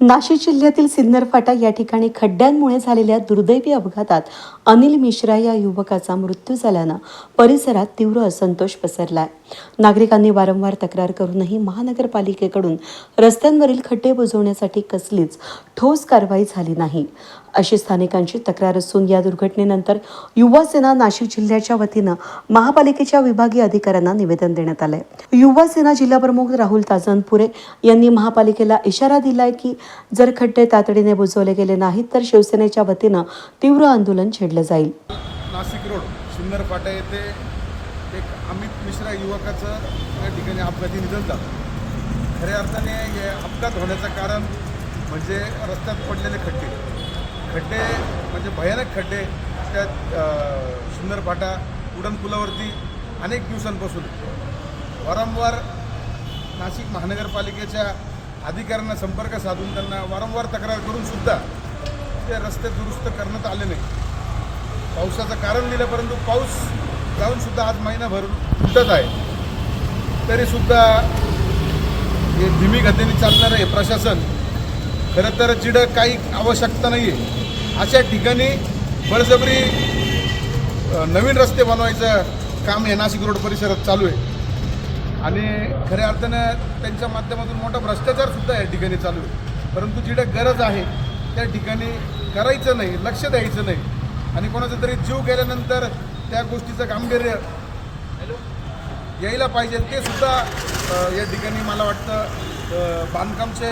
नाशिक जिल्ह्यातील सिन्नर फाटा या ठिकाणी खड्ड्यांमुळे झालेल्या दुर्दैवी अपघातात अनिल मिश्रा या युवकाचा मृत्यू झाल्यानं परिसरात तीव्र असंतोष पसरला आहे नागरिकांनी वारंवार तक्रार करूनही महानगरपालिकेकडून रस्त्यांवरील खड्डे बुजवण्यासाठी कसलीच ठोस कारवाई झाली नाही. अशी स्थानिकांची तक्रार असून या दुर्घटनेनंतर युवा सेना नाशिक जिल्ह्याच्या वतीनं महापालिकेच्या विभागीय अधिकाऱ्यांना निवेदन देण्यात आलंय. युवा सेना जिल्हाप्रमुख राहुल ताजनपुरे यांनी महापालिकेला इशारा दिलाय की जर खड्डे तातडीने बुजवले गेले नाहीत तर शिवसेनेच्या वतीनं तीव्र आंदोलन छेडलं जाईल. नाशिक रोड सुंदर फाटा येथे एक अमित मिश्रा युवकाचं या ठिकाणी अपघाती निधन झालं. खऱ्या अर्थाने हे अपघात होण्याचं कारण म्हणजे रस्त्यात पडलेले खड्डे. खड्डे म्हणजे भयानक खड्डे त्या सुंदर सिन्नर फाटा उड्डाणपुलावरती अनेक दिवसांपासून. वारंवार नाशिक महानगरपालिकेच्या अधिकाऱ्यांना संपर्क साधून त्यांना वारंवार तक्रार करूनसुद्धा ते रस्ते दुरुस्त करण्यात आले नाही. पावसाचं कारण दिलं परंतु पाऊस जाऊनसुद्धा आज महिनाभर तुटत आहे. तरीसुद्धा हे धीमी गतीने चालणारं हे प्रशासन खरं तर चिड काही आवश्यकता नाही आहे अशा ठिकाणी बळजबरी नवीन रस्ते बनवायचं काम हे नाशिक रोड परिसरात चालू आहे. आणि खऱ्या अर्थानं त्यांच्या माध्यमातून मोठा भ्रष्टाचारसुद्धा या ठिकाणी चालू आहे. परंतु जिथं गरज आहे. त्या ठिकाणी करायचं नाही लक्ष द्यायचं नाही. आणि कोणाचा तरी जीव गेल्यानंतर त्या गोष्टीचं गांभीर्य यायला पाहिजे ते सुद्धा या ठिकाणी मला वाटतं बांधकामचे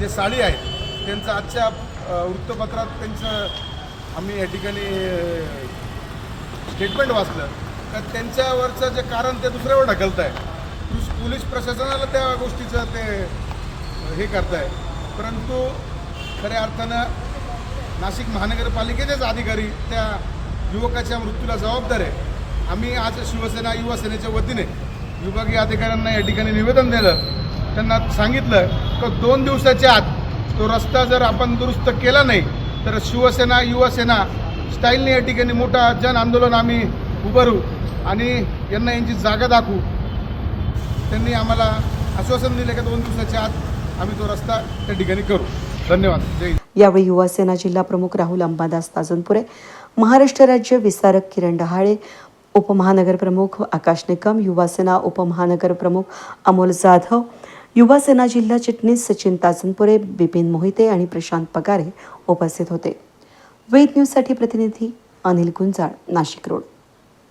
जे साडी आहेत त्यांचं आजच्या वृत्तपत्रात त्यांचं आम्ही या ठिकाणी स्टेटमेंट वाचलं. तर त्यांच्यावरचं जे कारण ते दुसऱ्यावर ढकलत आहे पोलीस प्रशासनाला त्या गोष्टीचं ते हे करत आहे परंतु खऱ्या अर्थानं नाशिक महानगरपालिकेचेच अधिकारी त्या युवकाच्या मृत्यूला जबाबदार आहे आम्ही आज शिवसेना युवासेनेच्या वतीने विभागीय अधिकाऱ्यांना या ठिकाणी निवेदन दिलं. त्यांना सांगितलं की दोन दिवसाच्या आत तो रस्ता जर आपण दुरुस्त केला नाही तर शिवसेना युवासेना स्टाईलने या ठिकाणी मोठा जन आंदोलन आम्ही उभारू आणि यांना यांची जागा दाखवू. त्यांनी आम्हाला आश्वासन दिले की दोन दिवसाच्या आत आम्ही तो रस्ता त्या ठिकाणी करू. धन्यवाद. जय यावेळी युवासेना जिल्हा प्रमुख राहुल अंबादास ताजनपुरे महाराष्ट्र राज्य विस्तारक किरण डहाळे उपमहानगर प्रमुख आकाश निकम युवासेना उपमहानगर प्रमुख अमोल जाधव युवा सेना जिल्हा चिटणीस सचिन ताजनपुरे बिपिन मोहिते आणि प्रशांत पगारे उपस्थित होते. वेद न्यूजसाठी प्रतिनिधी अनिल गुंजाळ नाशिक रोड.